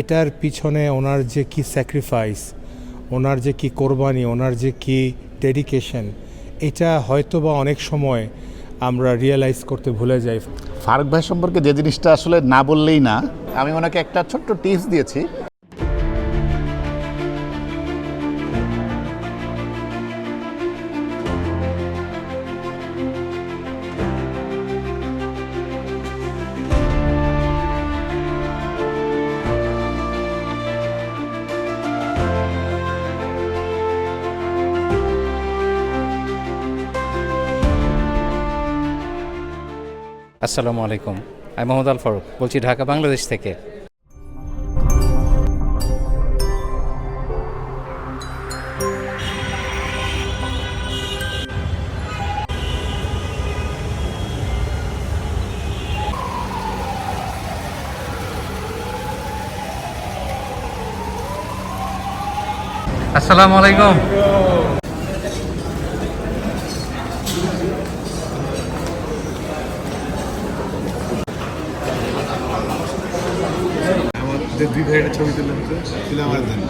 এটার পিছনে ওনার যে কি স্যাক্রিফাইস ওনার যে কি কোরবানি, ওনার যে কি ডেডিকেশন এটা হয়তো বা অনেক সময় আমরা রিয়েলাইজ করতে ভুলে যাই। ফারুক ভাই সম্পর্কে যে জিনিসটা আসলে না বললেই না, আমি ওনাকে একটা ছোট্ট টিপস দিয়েছি। আসসালামু আলাইকুম। আমি মোহাম্মদ আল ফারুক বলছি ঢাকা বাংলাদেশ থেকে। আসসালামু আলাইকুম। আমাদের দুই ভাইয়ের ছবি তুললেন তো তুলে আমার দেন।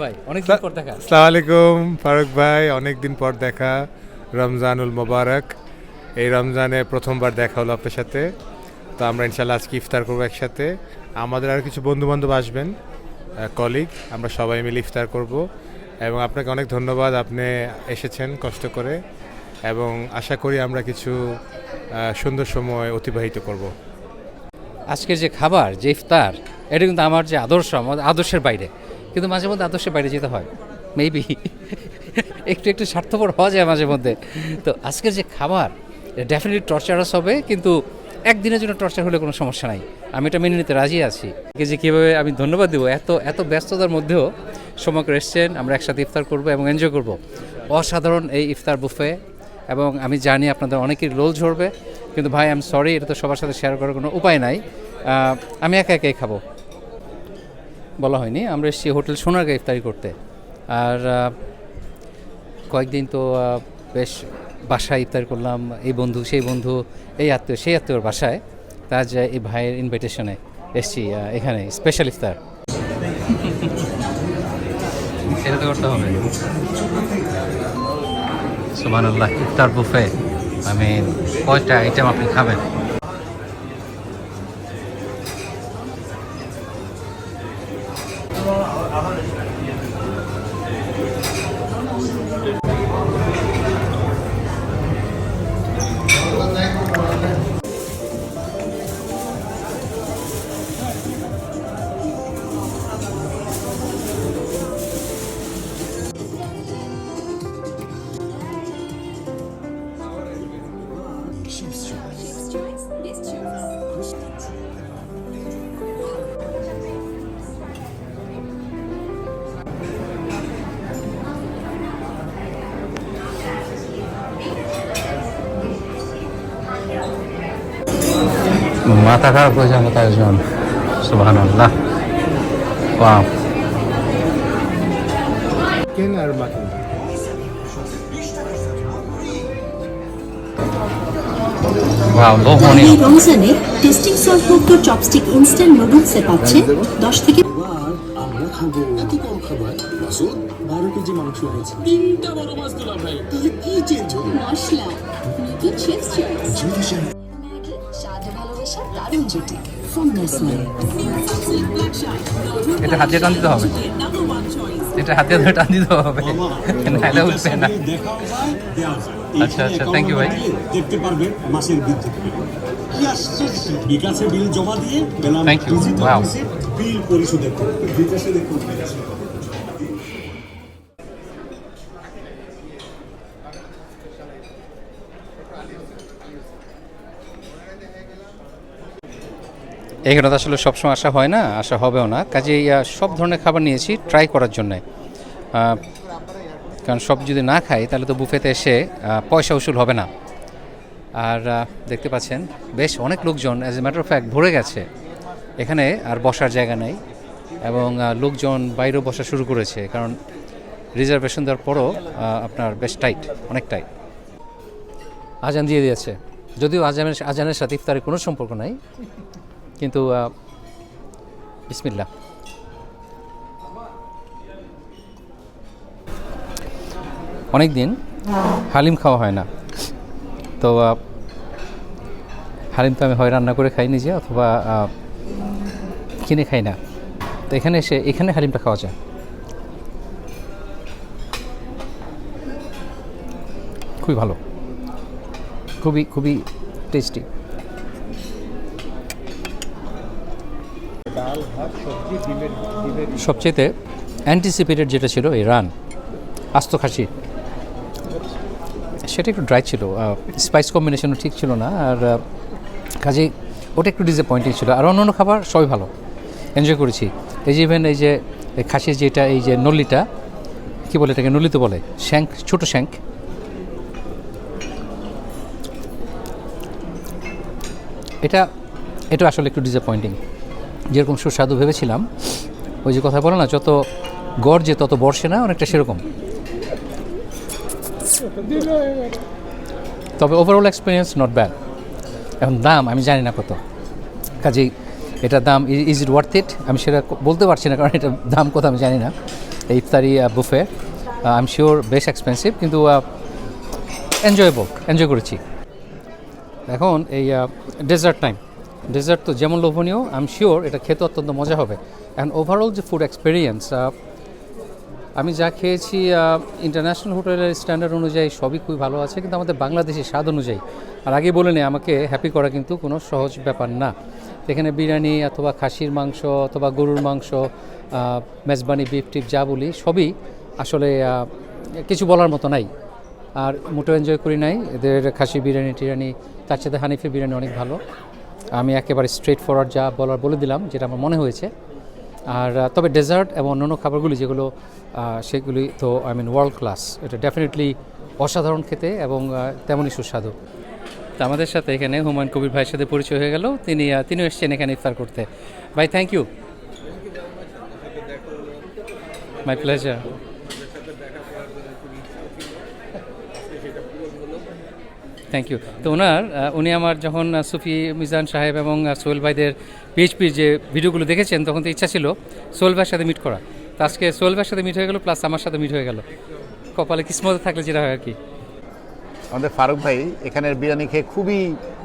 ভাই অনেক পর দেখা। আসসালামু আলাইকুম ফারুক ভাই অনেক দিন পর দেখা রমজানুল মোবারক। এই রমজানে প্রথমবার দেখা হলো আপনার সাথে। তো আমরা ইনশাল্লাহ আজকে ইফতার করব একসাথে। আমাদের আর কিছু বন্ধু বান্ধব আসবেন কলিগ আমরা সবাই মিলে ইফতার করব। এবং আপনাকে অনেক ধন্যবাদ আপনি এসেছেন কষ্ট করে। এবং আশা করি আমরা কিছু সুন্দর সময় অতিবাহিত করব। আজকের যে খাবার, যে ইফতার, এটা কিন্তু আমার যে আদর্শ, আমার আদর্শের বাইরে। কিন্তু মাঝে মধ্যে আদর্শের বাইরে যেতে হয়। মেবি একটু একটু স্বার্থপর হওয়া যায় মাঝে মধ্যে। তো আজকের যে খাবার ডেফিনেটলি টর্চারাস হবে, কিন্তু একদিনের জন্য টর্চার হলে কোনো সমস্যা নাই। আমি এটা মেনে নিতে রাজি আছি। যে কীভাবে আমি ধন্যবাদ দেবো, এত এত ব্যস্ততার মধ্যেও সময় এসছেন, আমরা একসাথে ইফতার করব এবং এনজয় করব। অসাধারণ এই ইফতার বুফে, এবং আমি জানি আপনাদের অনেকের রোল ঝরবে, কিন্তু ভাই আই এম সরি এটা তো সবার সাথে শেয়ার করার কোনো উপায় নাই। আমি একা একাই খাব। বলা হয়নি, আমরা এসেছি হোটেল সোনারগাঁ ইফতারি করতে। আর কয়েকদিন তো বেশ বাসায় ইফতার করলাম, এই বন্ধু, সেই বন্ধু, এই আত্মীয়, সেই আত্মীয়র বাসায়। তার যে এই ভাইয়ের ইনভাইটেশনে এসছি এখানে স্পেশাল ইফতার। সেটা তো করতে হবে। ইফতার বুফে আমি কয়টা আইটেম আপনি খাবেন? আহলে সুন্নাহ মাথা খারাপ হয়ে যাবে তাই জন সুবাহান আল্লাহ ওয়াও কেন আর মাখন এই রমজানে টেস্টিং সল্ট মুক্ত চপস্টিক ইনস্ট্যান্ট নুডলসে পাচ্ছেন দশ থেকে আমরা খাব এত কম খাবার। মাসুদ বারো কেজি মাংস হয়েছে তিনটা বড় মাছ দিলাম ভাই। তাহলে কি চেঞ্জ হলো মশলা। নতুন শেফ চয়েস এটা হাতে টান দিতে হবে। এটা হাতে ধরে টান দিতে হবে। না এটা উঠবে না। আচ্ছা, আচ্ছা, thank you, ভাই। দেখতে পারবেন মাসের আশ্চর্য বিকাশে বিল জমা দিয়ে পেলাম Wow. রিসিপ্ট, বিল পরিশোধের বিকাশে দেখুন। এখানে তো আসলে সবসময় আসা হয় না আসা হবেও না। আহ, সব ধরনের খাবার নিয়েছি ট্রাই করার জন্যে। কারণ সব যদি না খাই তাহলে তো বুফেতে এসে পয়সা উসুল হবে না। আর দেখতে পাচ্ছেন বেশ অনেক লোকজন as a matter of fact ভরে গেছে। এখানে আর বসার জায়গা নেই এবং লোকজন বাইরেও বসা শুরু করেছে। কারণ রিজার্ভেশন দেওয়ার পরও আপনার বেশ টাইট অনেক টাইট আজান দিয়ে দিয়েছে। যদিও আজানের আজানের সাথে ইফতারের কোনো সম্পর্ক নাই। কিন্তু আহ, বিসমিল্লাহ। অনেক দিন হালিম খাওয়া হয় না। তো হালিম তো আমি হয় রান্না করে খাই নিজে অথবা কিনে খাই না। তো এখানে এসে এখানে হালিমটা খাওয়া যায়। খুবই ভালো। খুবই খুবই টেস্টি সবচেয়েতে অ্যান্টিসিপেটেড যেটা ছিল এই রান আস্ত খাসি। সেটা একটু ড্রাই ছিল স্পাইস কম্বিনেশনও ঠিক ছিল না, আর কাজেই ওটা একটু ডিসঅ্যাপয়েন্টিং ছিল। আর অন্য অন্য খাবার সবই ভালো। এনজয় করেছি। এই যে ইভেন এই যে খাসির যেটা, এই যে নল্লিটা, কী বলে এটাকে নল্লি তো বলে শ্যাঙ্ক ছোটো শ্যাঙ্ক এটা এটা আসলে একটু ডিসঅ্যাপয়েন্টিং যেরকম সুস্বাদু ভেবেছিলাম ওই যে কথা বলে না, যত যে তত বর্ষে না, অনেকটা সেরকম। তবে ওভারঅল এক্সপিরিয়েন্স নট ব্যাড এখন দাম আমি জানি না কত। কাজেই এটার দাম ইজ ইট ওয়ার্থ ইট আমি সেটা বলতে পারছি না, কারণ এটার দাম কত আমি জানি না। এই ইফতারি বুফে আই এম শিওর বেশ এক্সপেন্সিভ কিন্তু এনজয়েবল এনজয় করেছি। এখন এই ডেজার্ট টাইম ডেজার্ট তো যেমন লোভনীয় আই এম শিওর এটা খেতে অত্যন্ত মজা হবে। অ্যান্ড ওভারঅল যে ফুড এক্সপিরিয়েন্স আমি যা খেয়েছি ইন্টারন্যাশনাল হোটেলের স্ট্যান্ডার্ড অনুযায়ী সবই খুবই ভালো আছে, কিন্তু আমাদের বাংলাদেশি স্বাদ অনুযায়ী। আর আগে বলে নেই আমাকে হ্যাপি করা কিন্তু কোনো সহজ ব্যাপার না। এখানে বিরিয়ানি অথবা খাসির মাংস অথবা গরুর মাংস মেজবানি বিফ টিপ যা বলি, সবই আসলে কিছু বলার মতো নাই। আর মোটেও এনজয় করি নাই, এদের খাসি বিরিয়ানি টিরিয়ানি, তার সাথে হানিফের বিরিয়ানি অনেক ভালো। আমি একেবারে স্ট্রেট ফরওয়ার্ড যা বলার বলে দিলাম, যেটা আমার মনে হয়েছে। আর তবে ডেজার্ট এবং অন্যান্য খাবারগুলি যেগুলো সেগুলি তো আই মিন ওয়ার্ল্ড ক্লাস এটা ডেফিনেটলি অসাধারণ খেতে এবং তেমনই সুস্বাদু। তো আমাদের সাথে এখানে হুমায়ুন কবির ভাইয়ের সাথে পরিচয় হয়ে গেল। তিনি তিনিও এসেছেন এখানে ইফতার করতে। ভাই thank you my pleasure thank you তো ওনার উনি আমার যখন সুফি মিজান সাহেব এবং সোহেল ভাইদের পিএইচপির যে ভিডিওগুলো দেখেছেন তখন তো ইচ্ছা ছিল সোহেল ভাইয়ের সাথে মিট করা। তো আজকে সোহেল ভাইয়ের সাথে মিট হয়ে গেল প্লাস আমার সাথে মিট হয়ে গেল। কপালে কিসমতে থাকলে যেটা হয় আর কি। আমাদের ফারুক ভাই এখানের বিরিয়ানি খেয়ে খুবই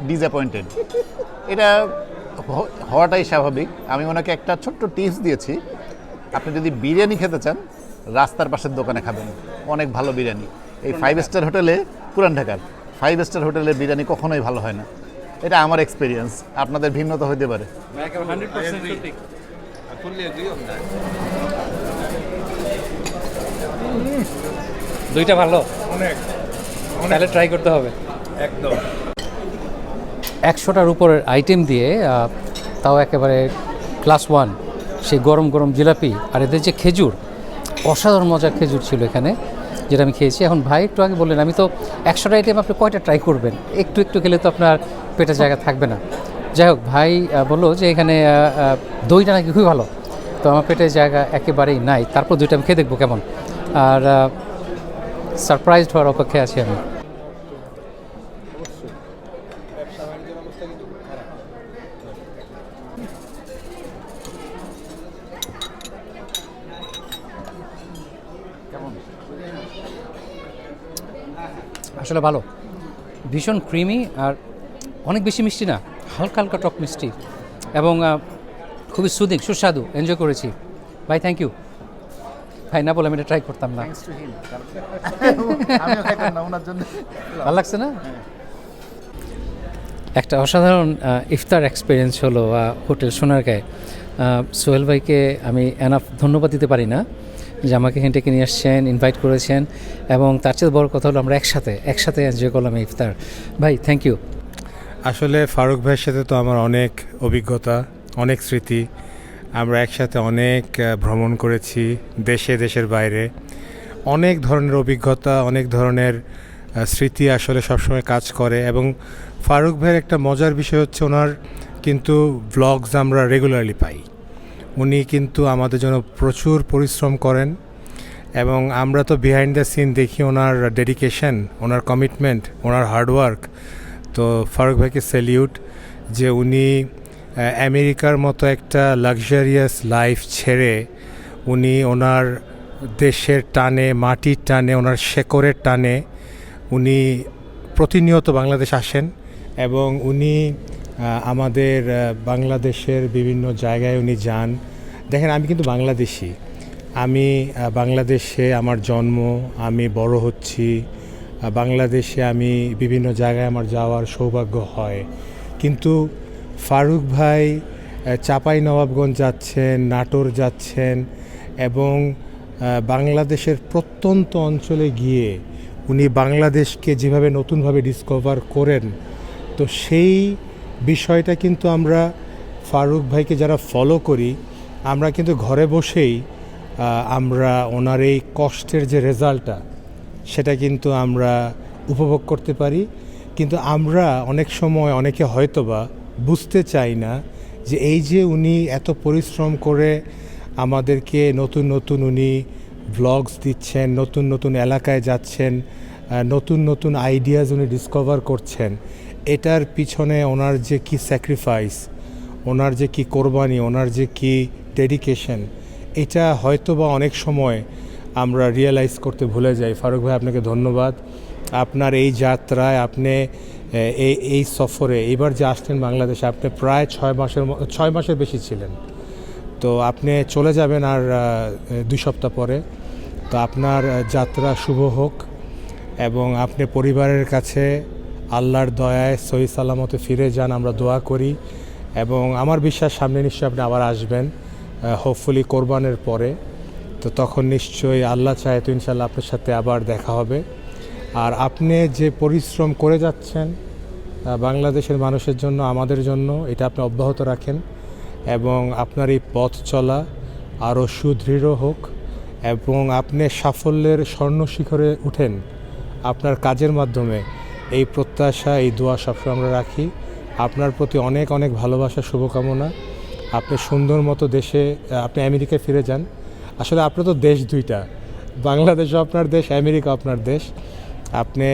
ডিসঅ্যাপয়েন্টেড এটা হওয়াটাই স্বাভাবিক। আমি ওনাকে একটা ছোট্ট টিপস দিয়েছি। আপনি যদি বিরিয়ানি খেতে চান রাস্তার পাশের দোকানে খাবেন। অনেক ভালো বিরিয়ানি। এই ফাইভ স্টার হোটেলে পুরান ঢাকার। ফাইভ স্টার হোটেলের বিরিয়ানি কখনোই ভালো হয় না। এটা আমার এক্সপিরিয়েন্স আপনাদের ভিন্নতা হইতে পারে। দুইটা ভালো। অনেক। তাহলে ট্রাই করতে হবে। একদম। একশোটার উপরের আইটেম দিয়ে তাও একেবারে ক্লাস ওয়ান সেই গরম গরম জিলাপি আর এদের যে খেজুর অসাধারণ মজার খেজুর ছিল এখানে। যেটা আমি খেয়েছি। এখন ভাই, একটু আগে বললেন, আমি তো একশোটা আইটেম আপনি কয়টা ট্রাই করবেন? একটু একটু খেলে তো আপনার পেটের জায়গা থাকবে না। যাই হোক, ভাই বলল যে এখানে দইটা নাকি খুবই ভালো। তো আমার পেটের জায়গা একেবারেই নাই। তারপর দুইটা আমি খেয়ে দেখব কেমন। আর সারপ্রাইজড হওয়ার অপেক্ষায় আছি আমি। আসলে ভালো। ভীষণ ক্রিমি আর অনেক বেশি মিষ্টি না হালকা হালকা টক মিষ্টি এবং খুবই সুদিক সুস্বাদু এনজয় করেছি। ভাই থ্যাংক ইউ ভাই না বলে আমি এটা ট্রাই করতাম না। ভালো লাগছে না? একটা অসাধারণ ইফতার এক্সপিরিয়েন্স হলো হোটেল সোনারগাঁয়ে। সোহেল ভাইকে আমি এনাফ ধন্যবাদ দিতে পারি না। যে আমাকে এখান থেকে নিয়ে আসছেন ইনভাইট করেছেন এবং তার চেয়ে বড় কথা হলো আমরা একসাথে একসাথে এনজয় করলাম ইফতার। ভাই থ্যাংক ইউ আসলে ফারুক ভাইয়ের সাথে তো আমার অনেক অভিজ্ঞতা, অনেক স্মৃতি। আমরা একসাথে অনেক ভ্রমণ করেছি দেশে, দেশের বাইরে। অনেক ধরনের অভিজ্ঞতা, অনেক ধরনের স্মৃতি আসলে সবসময় কাজ করে এবং ফারুক ভাইয়ের একটা মজার বিষয় হচ্ছে ওনার কিন্তু ব্লগস আমরা রেগুলারলি পাই। উনি কিন্তু আমাদের জন্য প্রচুর পরিশ্রম করেন এবং আমরা তো বিহাইন্ড দ্য সিন দেখি ওনার ডেডিকেশন ওনার কমিটমেন্ট ওনার হার্ডওয়ার্ক তো ফারুক ভাইকে স্যালিউট যে উনি আমেরিকার মতো একটা লাক্সারিয়াস লাইফ ছেড়ে উনি ওনার দেশের টানে, মাটির টানে, ওনার শেকরের টানে উনি প্রতিনিয়ত বাংলাদেশ আসেন এবং উনি আমাদের বাংলাদেশের বিভিন্ন জায়গায় উনি যান। দেখেন, আমি কিন্তু বাংলাদেশি। আমি বাংলাদেশে আমার জন্ম, আমি বড় হচ্ছি। বাংলাদেশে আমি বিভিন্ন জায়গায় আমার যাওয়ার সৌভাগ্য হয়। কিন্তু ফারুক ভাই চাপাই নবাবগঞ্জ যাচ্ছেন, নাটোর যাচ্ছেন এবং বাংলাদেশের প্রত্যন্ত অঞ্চলে গিয়ে উনি বাংলাদেশকে যেভাবে নতুনভাবে ডিসকভার করেন, তো সেই বিষয়টা কিন্তু আমরা ফারুক ভাইকে যারা ফলো করি, আমরা কিন্তু ঘরে বসেই আমরা ওনার এই কষ্টের যে রেজাল্টটা সেটা কিন্তু আমরা উপভোগ করতে পারি। কিন্তু আমরা অনেক সময় অনেকে হয়তোবা বুঝতে চাই না যে এই যে উনি এত পরিশ্রম করে আমাদেরকে নতুন নতুন উনি ব্লগস দিচ্ছেন, নতুন নতুন এলাকায় যাচ্ছেন নতুন নতুন আইডিয়াজ উনি ডিসকভার করছেন এটার পিছনে ওনার যে কি স্যাক্রিফাইস ওনার যে কি কোরবানি, ওনার যে কি ডেডিকেশন এটা হয়তো বা অনেক সময় আমরা রিয়েলাইজ করতে ভুলে যাই। ফারুক ভাই, আপনাকে ধন্যবাদ। আপনার এই যাত্রায় আপনি এই এই সফরে, এবার যে আসলেন বাংলাদেশে, আপনি প্রায় ছয় মাসের ছয় মাসের বেশি ছিলেন। তো আপনি চলে যাবেন আর দুই সপ্তাহ পরে। তো আপনার যাত্রা শুভ হোক এবং আপনি পরিবারের কাছে আল্লাহর দয়ায় সহি সালামতে ফিরে যান, আমরা দোয়া করি। এবং আমার বিশ্বাস, সামনে নিশ্চয়ই আপনি আবার আসবেন হোপফুলি কোরবানের পরে। তো তখন নিশ্চয়ই আল্লাহ চায় তো ইনশাল্লাহ আপনার সাথে আবার দেখা হবে। আর আপনি যে পরিশ্রম করে যাচ্ছেন বাংলাদেশের মানুষের জন্য, আমাদের জন্য, এটা আপনি অব্যাহত রাখেন। এবং আপনার এই পথ চলা আরও সুদৃঢ় হোক। এবং আপনি সাফল্যের স্বর্ণ শিখরে উঠেন আপনার কাজের মাধ্যমে। এই প্রত্যাশা, এই দোয়া সবসময় আমরা রাখি। আপনার প্রতি অনেক অনেক ভালোবাসা, শুভকামনা। আপনি সুন্দর মতো দেশে, আপনি আমেরিকায় ফিরে যান। আসলে আপনার তো দেশ দুইটা। বাংলাদেশও আপনার দেশ, আমেরিকা আপনার দেশ। আপনি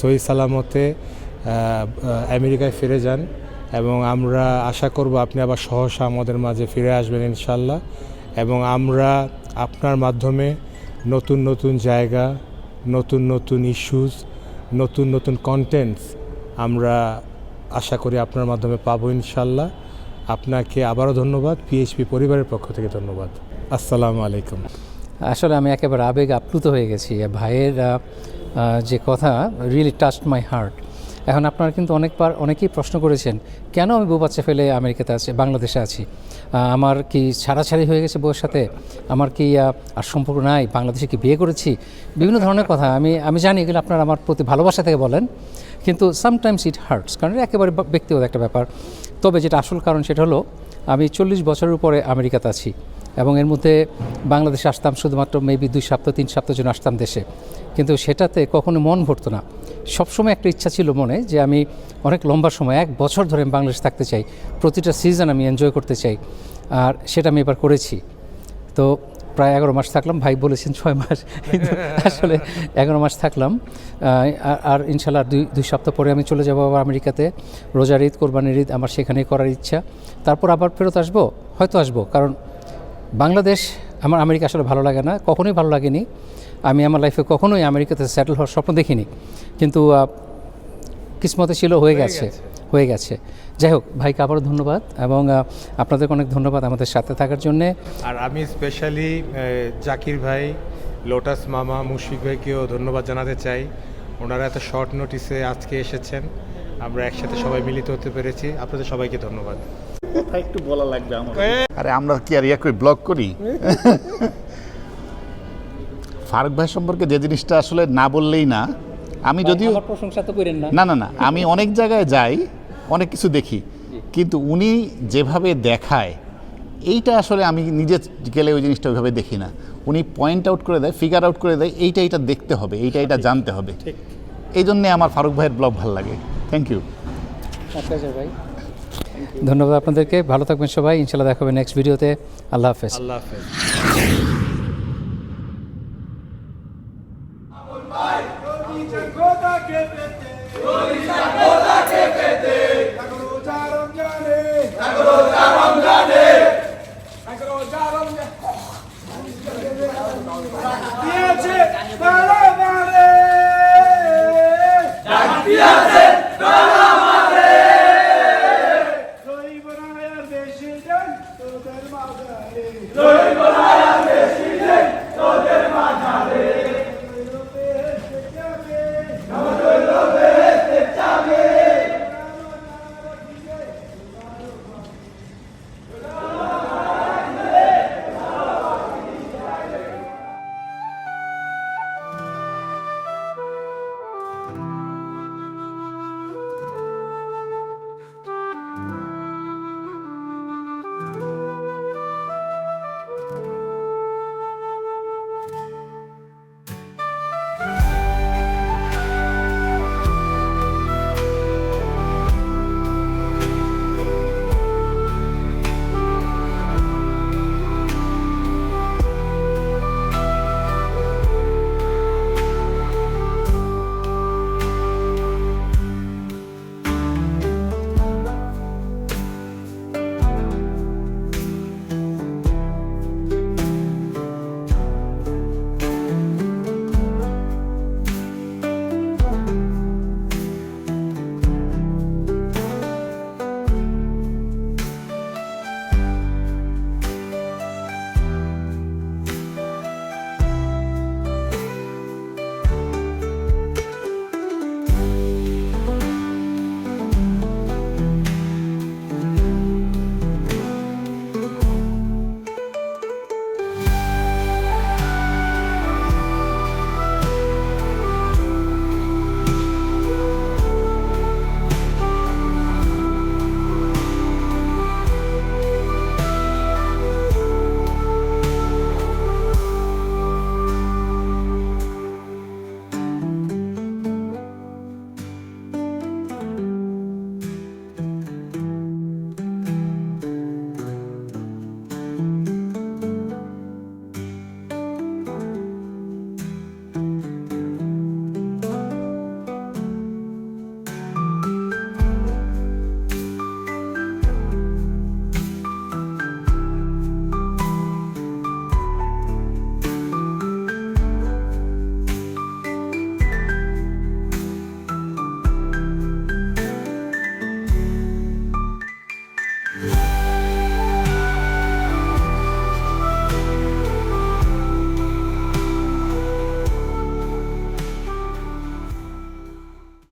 সহি সালামতে আমেরিকায় ফিরে যান এবং আমরা আশা করব আপনি আবার সহসা আমাদের মাঝে ফিরে আসবেন ইনশাল্লাহ এবং আমরা আপনার মাধ্যমে নতুন নতুন জায়গা, নতুন নতুন ইস্যুস নতুন নতুন কন্টেন্টস আমরা আশা করি আপনার মাধ্যমে পাবো ইনশাল্লাহ। আপনাকে আবারও ধন্যবাদ। পিএইচপি পরিবারের পক্ষ থেকে ধন্যবাদ। আসসালামু আলাইকুম। আসলে আমি একেবারে আবেগ আপ্লুত হয়ে গেছি। ভাইয়ের যে কথা রিয়েলি টাচড মাই হার্ট এখন আপনারা কিন্তু অনেকবার, অনেকেই প্রশ্ন করেছেন, কেন আমি বউ বাচ্চা ফেলে আমেরিকাতে আছি, বাংলাদেশে আছি? আমার কি ছাড়াছাড়ি হয়ে গেছে বউয়ের সাথে? আমার কি আর সম্পর্ক নাই? বাংলাদেশে কি বিয়ে করেছি? বিভিন্ন ধরনের কথা। আমি আমি জানি এগুলো আপনারা আমার প্রতি ভালোবাসা থেকে বলেন, কিন্তু সামটাইমস ইট হার্টস কারণ একেবারে ব্যক্তিগত একটা ব্যাপার। তবে যেটা আসল কারণ সেটা হলো, আমি চল্লিশ বছরের উপরে আমেরিকাতে আছি। এবং এর মধ্যে বাংলাদেশে আসতাম শুধুমাত্র মেবি দুই সপ্তাহ, তিন সপ্তাহ জন্য আসতাম দেশে। কিন্তু সেটাতে কখনো মন ভরতো না। সবসময় একটা ইচ্ছা ছিল মনে যে আমি অনেক লম্বা সময়, এক বছর ধরে আমি বাংলাদেশে থাকতে চাই, প্রতিটা সিজন আমি এনজয় করতে চাই। আর সেটা আমি এবার করেছি। তো প্রায় এগারো মাস থাকলাম, ভাই বলেছেন ছয় মাস। আসলে এগারো মাস থাকলাম। আর- আর ইনশাল্লাহ দুই দুই সপ্তাহ পরে আমি চলে যাব আবার আমেরিকাতে। রোজার ঈদ, কোরবানির ঈদ আমার সেখানেই করার ইচ্ছা। তারপর আবার ফেরত আসব? হয়তো আসব। কারণ বাংলাদেশ আমার আমেরিকা আসলে ভালো লাগে না কখনোই ভালো লাগেনি। আমি আমার লাইফে কখনোই আমেরিকাতে সেটেল হওয়ার স্বপ্ন দেখিনি। কিন্তু কিসমতে ছিল হয়ে গেছে হয়ে গেছে। যাই হোক ভাইকে আবারও ধন্যবাদ এবং আপনাদেরকে অনেক ধন্যবাদ আমাদের সাথে থাকার জন্যে। আর আমি স্পেশালি জাকির ভাই লোটাস মামা মুশফিক ভাইকেও ধন্যবাদ জানাতে চাই। ওনারা এত শর্ট নোটিসে আজকে এসেছেন। আমরা একসাথে সবাই মিলিত হতে পেরেছি। আপনাদের সবাইকে ধন্যবাদ। একটু বলা লাগবে আমার। আরে আমরা কি আর ইয়া করি ব্লগ করি? ফারুক ভাই সম্পর্কে যে জিনিসটা আসলে না বললেই না আমি যদিও প্রশংসা তো করেন না। না না আমি অনেক জায়গায় যাই অনেক কিছু দেখি কিন্তু উনি যেভাবে দেখায় এইটা আসলে আমি নিজে গেলে ওই জিনিসটা ওইভাবে দেখি না। উনি পয়েন্ট আউট করে দেয় ফিগার আউট করে দেয় এইটা এটা দেখতে হবে এইটা এটা জানতে হবে। এই জন্যে আমার ফারুক ভাইয়ের ব্লগ ভালো লাগে। থ্যাংক ইউ আচ্ছা ভাই। ধন্যবাদ আপনাদেরকে। ভালো থাকবেন সবাই। ইনশাল্লাহ দেখাবেন নেক্সট ভিডিওতে আল্লাহ হাফেজ। আল্লাহ হাফেজ।